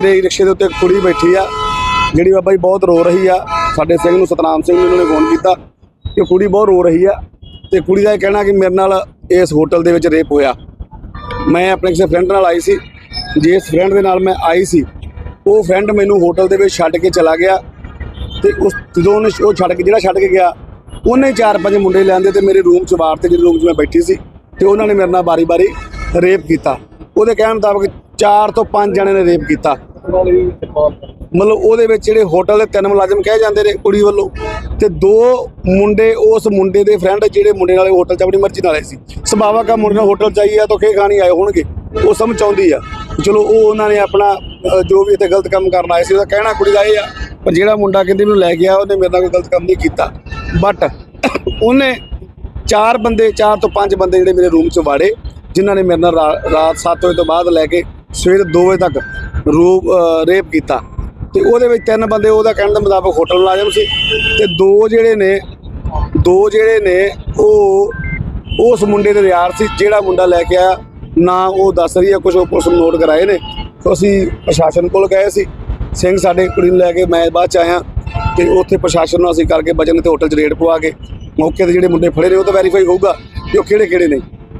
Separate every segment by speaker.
Speaker 1: ਮੇਰੇ ਰਿਕਸ਼ੇ ਦੇ ਉੱਤੇ ਇੱਕ ਕੁੜੀ ਬੈਠੀ ਆ, ਜਿਹੜੀ ਬਾਬਾ ਜੀ ਬਹੁਤ ਰੋ ਰਹੀ ਆ। ਸਾਡੇ ਸਿੰਘ ਨੂੰ, ਸਤਨਾਮ ਸਿੰਘ ਨੂੰ ਇਹਨਾਂ ਨੇ ਫੋਨ ਕੀਤਾ ਕਿ ਕੁੜੀ ਬਹੁਤ ਰੋ ਰਹੀ ਆ ਤੇ ਕੁੜੀ ਦਾ ਇਹ ਕਹਿਣਾ ਕਿ ਮੇਰੇ ਨਾਲ ਇਸ ਹੋਟਲ ਦੇ ਵਿੱਚ ਰੇਪ ਹੋਇਆ। ਮੈਂ ਆਪਣੇ ਕਿਸੇ ਫਰੈਂਡ ਨਾਲ ਆਈ ਸੀ। ਜਿਸ ਫਰੈਂਡ ਦੇ ਨਾਲ ਮੈਂ ਆਈ ਸੀ, ਉਹ ਫਰੈਂਡ ਮੈਨੂੰ ਹੋਟਲ ਦੇ ਵਿੱਚ ਛੱਡ ਕੇ ਚਲਾ ਗਿਆ ਤੇ ਉਸ ਜਦੋਂ ਉਹਨੇ ਉਹ ਛੱਡ ਕੇ, ਜਿਹੜਾ ਛੱਡ ਕੇ ਗਿਆ, ਉਹਨੇ ਚਾਰ ਪੰਜ ਮੁੰਡੇ ਲਿਆਂਦੇ ਤੇ ਮੇਰੇ ਰੂਮ 'ਚ ਵਾਰ ਤੇ ਜਿਹੜੇ ਰੂਮ 'ਚ ਮੈਂ ਬੈਠੀ ਸੀ ਤੇ ਉਹਨਾਂ ਨੇ ਮੇਰੇ ਨਾਲ ਬਾਰੀ-ਬਾਰੀ ਰੇਪ ਕੀਤਾ। ਉਹਦੇ ਕਹਿਣ ਮੁਤਾਬਕ ਚਾਰ ਤੋਂ ਪੰਜ ਜਣੇ ਨੇ ਰੇਪ ਕੀਤਾ। ਮਤਲਬ ਉਹਦੇ ਵਿੱਚ ਜਿਹੜੇ ਹੋਟਲ ਦੇ ਤਿੰਨ ਮੁਲਾਜ਼ਮ ਕਹੇ ਜਾਂਦੇ ਨੇ ਕੁੜੀ ਵੱਲੋਂ। ਤੇ ਦੋ ਮੁੰਡੇ ਉਸ ਮੁੰਡੇ ਦੇ ਫਰੈਂਡ ਜਿਹੜੇ ਮੁੰਡੇ ਨਾਲੇ ਹੋਟਲ 'ਚ ਆਪਣੀ ਮਰਜ਼ੀ ਨਾਲ ਆਏ ਸੀ। ਸੁਭਾਵਾ ਕਾ ਮੁੰਡੇ ਨਾਲ ਹੋਟਲ 'ਚ ਆਈ ਆ ਤਾਂ ਖੇ ਖਾਣੀ ਆਏ ਹੋਣਗੇ। ਉਹ ਸਮਝ ਆਉਂਦੀ ਆ। ਚਲੋ ਉਹ ਉਹਨਾਂ ਨੇ ਆਪਣਾ ਜੋ ਵੀ ਇੱਥੇ ਗਲਤ ਕੰਮ ਕਰਨ ਆਏ ਸੀ, ਉਹਦਾ ਕਹਿਣਾ ਕੁੜੀ ਦਾ ਇਹ ਆ। ਪਰ ਜਿਹੜਾ ਮੁੰਡਾ ਕਹਿੰਦੇ ਮੈਨੂੰ ਲੈ ਗਿਆ, ਉਹਨੇ ਮੇਰੇ ਨਾਲ ਕੋਈ ਗਲਤ ਕੰਮ ਨਹੀਂ ਕੀਤਾ। ਬਟ ਉਹਨੇ ਚਾਰ ਬੰਦੇ, ਚਾਰ ਤੋਂ ਪੰਜ ਬੰਦੇ ਜਿਹੜੇ ਮੇਰੇ ਰੂਮ 'ਚ ਵਾੜੇ, ਜਿਨ੍ਹਾਂ ਨੇ ਮੇਰੇ ਨਾਲ ਰਾ- ਰਾਤ 7 ਵਜੇ ਤੋਂ ਬਾਅਦ ਲੈ ਕੇ ਸਵੇਰ 2 ਵਜੇ ਤੱਕ ਰੂਪ ਰੇਪ ਕੀਤਾ। ਤੇ ਉਹਦੇ ਵਿੱਚ ਤਿੰਨ ਬੰਦੇ ਉਹਦਾ ਕਹਿਣ ਦੇ ਮੁਤਾਬਕ ਹੋਟਲ ਮੁਲਾਜ਼ਮ ਸੀ। ਤੇ ਦੋ ਜਿਹੜੇ ਨੇ, ਦੋ ਜਿਹੜੇ ਨੇ, ਉਹ, ਉਸ ਮੁੰਡੇ ਦੇ ਯਾਰ ਸੀ, ਜਿਹੜਾ ਮੁੰਡਾ ਲੈ ਕੇ ਆਇਆ। ਨਾ ਉਹ ਦੱਸ ਰਹੀ ਹੈ ਕੁਝ ਉਹ ਪੁਲਿਸ ਨੂੰ ਨੋਟ ਕਰਾਏ ਨੇ। ਅਸੀਂ ਪ੍ਰਸ਼ਾਸਨ ਕੋਲ ਗਏ ਸੀ। ਸਿੰਘ ਸਾਡੇ ਕੁੜੀ ਨੂੰ ਲੈ ਕੇ, ਮੈਂ ਬਾਅਦ ਚ ਆਇਆ। ਤੇ ਉੱਥੇ ਪ੍ਰਸ਼ਾਸਨ ਨੂੰ ਅਸੀਂ ਕਰਕੇ ਬਚਨ ਤੇ ਹੋਟਲ 'ਚ ਰੇਡ ਪਵਾ ਕੇ, ਮੌਕੇ ਤੇ ਜਿਹੜੇ ਮੁੰਡੇ ਫੜੇ ਨੇ, ਉਹ ਤਾਂ ਵੈਰੀਫਾਈ ਹੋਊਗਾ ਕਿ ਉਹ ਕਿਹੜੇ ਕਿਹੜੇ ਨੇ।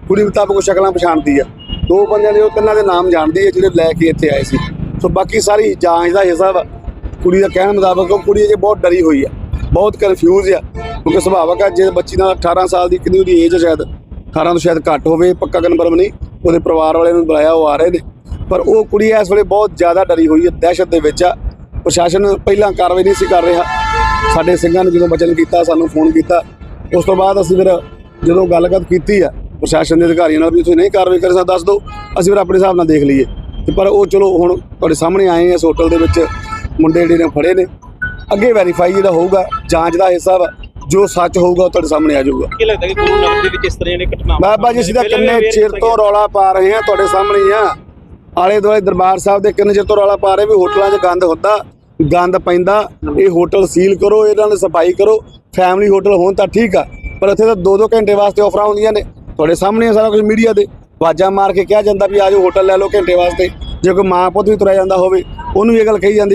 Speaker 1: ਕੁੜੀ ਮੁਤਾਬਕ ਉਹ ਸ਼ਕਲਾਂ ਪਛਾਣਦੀ ਆ। ਦੋ ਬੰਦਿਆਂ ਦੇ ਉਹ ਤਿੰਨਾਂ ਦੇ ਨਾਮ ਜਾਣਦੀ ਹੈ ਜਿਹੜੇ ਲੈ ਕੇ ਇੱਥੇ ਆਏ ਸੀ। ਸੋ ਬਾਕੀ ਸਾਰੀ ਜਾਂਚ ਦਾ ਹਿੱਸਾ ਵਾ ਕੁੜੀ ਦਾ ਕਹਿਣ ਮੁਤਾਬਕ ਉਹ ਕੁੜੀ ਅਜੇ ਬਹੁਤ ਡਰੀ ਹੋਈ ਆ, ਬਹੁਤ ਕਨਫਿਊਜ਼ ਆ, ਕਿਉਂਕਿ ਸੁਭਾਵਕ ਆ, ਜੇ ਬੱਚੀ ਨਾਲ 18 ਸਾਲ ਦੀ ਕਿੰਨੀ ਉਹਦੀ ਏਜ ਹੈ ਸ਼ਾਇਦ 18 ਤੋਂ ਸ਼ਾਇਦ ਘੱਟ ਹੋਵੇ, ਪੱਕਾ ਕਨਫਰਮ ਨਹੀਂ, ਉਹਦੇ ਪਰਿਵਾਰ ਵਾਲਿਆਂ ਨੂੰ ਬੁਲਾਇਆ, ਉਹ ਆ ਰਹੇ ਨੇ। ਪਰ ਉਹ ਕੁੜੀ ਇਸ ਵੇਲੇ ਬਹੁਤ ਜ਼ਿਆਦਾ ਡਰੀ ਹੋਈ ਹੈ ਦਹਿਸ਼ਤ ਦੇ ਵਿੱਚ ਆ। ਪ੍ਰਸ਼ਾਸਨ ਪਹਿਲਾਂ ਕਾਰਵਾਈ ਨਹੀਂ ਸੀ ਕਰ ਰਿਹਾ। ਸਾਡੇ ਸਿੰਘਾਂ ਨੇ ਜਦੋਂ ਬਚਨ ਕੀਤਾ, ਸਾਨੂੰ ਫੋਨ ਕੀਤਾ, ਉਸ ਤੋਂ ਬਾਅਦ ਅਸੀਂ ਫਿਰ ਜਦੋਂ ਗੱਲਬਾਤ ਕੀਤੀ ਆ ਪ੍ਰਸ਼ਾਸਨ ਦੇ ਅਧਿਕਾਰੀਆਂ ਨਾਲ ਵੀ ਤੁਸੀਂ ਨਹੀਂ ਕਾਰਵਾਈ ਕਰ ਸਕਦੇ ਦੱਸ ਦਿਓ। ਅਸੀਂ ਫਿਰ ਆਪਣੇ ਹਿਸਾਬ ਨਾਲ ਦੇਖ ਲਈਏ। ਤੇ ਪਰ ਉਹ ਚਲੋ ਹੁਣ ਤੁਹਾਡੇ ਸਾਹਮਣੇ ਆਏ ਆ ਇਸ ਹੋਟਲ ਦੇ ਵਿੱਚ ਮੁੰਡੇ ਜਿਹੜੇ ਨੇ ਫੜੇ ਨੇ। ਅੱਗੇ ਵੈਰੀਫਾਈ ਜਿਹੜਾ ਹੋਊਗਾ ਜਾਂਚ ਦਾ ਹਿੱਸਾ ਵਾ। ਜੋ ਸੱਚ ਹੋਊਗਾ ਉਹ ਤੁਹਾਡੇ ਸਾਹਮਣੇ ਆ ਜਾਊਗਾ।
Speaker 2: ਕੀ ਲੱਗਦਾ ਕਿ ਗੁਰੂ ਦੇ ਵਿੱਚ ਇਸ ਤਰ੍ਹਾਂ ਦੀਆਂ ਘਟਨਾਵਾਂ
Speaker 1: ਬਾਬਾ ਜੀ ਅਸੀਂ ਤਾਂ ਕਿੰਨੇ ਚਿਰ ਤੋਂ ਰੌਲਾ ਪਾ ਰਹੇ ਹਾਂ ਤੁਹਾਡੇ ਸਾਹਮਣੇ ਹੀ ਆ। ਆਲੇ ਦੁਆਲੇ ਦਰਬਾਰ ਸਾਹਿਬ ਦੇ ਕਿੰਨੇ ਚਿਰ ਤੋਂ ਰੌਲਾ ਪਾ ਰਹੇ ਵੀ ਹੋਟਲਾਂ 'ਚ ਗੰਦ ਹੁੰਦਾ ਗੰਦ ਪੈਂਦਾ। ਇਹ ਹੋਟਲ ਸੀਲ ਕਰੋ ਇਹਨਾਂ ਦੀ ਸਫ਼ਾਈ ਕਰੋ। ਫੈਮਿਲੀ ਹੋਟਲ ਹੋਣ ਤਾਂ ਠੀਕ ਆ ਪਰ ਇੱਥੇ ਤਾਂ 2-2 ਘੰਟੇ ਵਾਸਤੇ ਆਫਰਾਂ ਹੁੰਦੀਆਂ ਨੇ। ਤੁਹਾਡੇ ਸਾਹਮਣੇ ਆ ਸਾਰਾ ਕੁਝ ਮੀਡੀਆ ਦੇ ਆਵਾਜ਼ਾਂ ਮਾਰ ਕੇ ਕਿਹਾ ਜਾਂਦਾ ਵੀ ਆਜੋ ਹੋਟਲ ਲੈ ਲਓ ਘੰਟੇ ਵਾਸਤੇ। ਜੇ ਕੋਈ ਮਾਂ ਪੁੱਤ ਵੀ ਤੁਰਿਆ ਜਾਂਦਾ ਹੋਵੇ, ਉਹਨੂੰ ਇਹ ਗੱਲ ਕਹੀ ਜਾਂਦੀ ਵੀ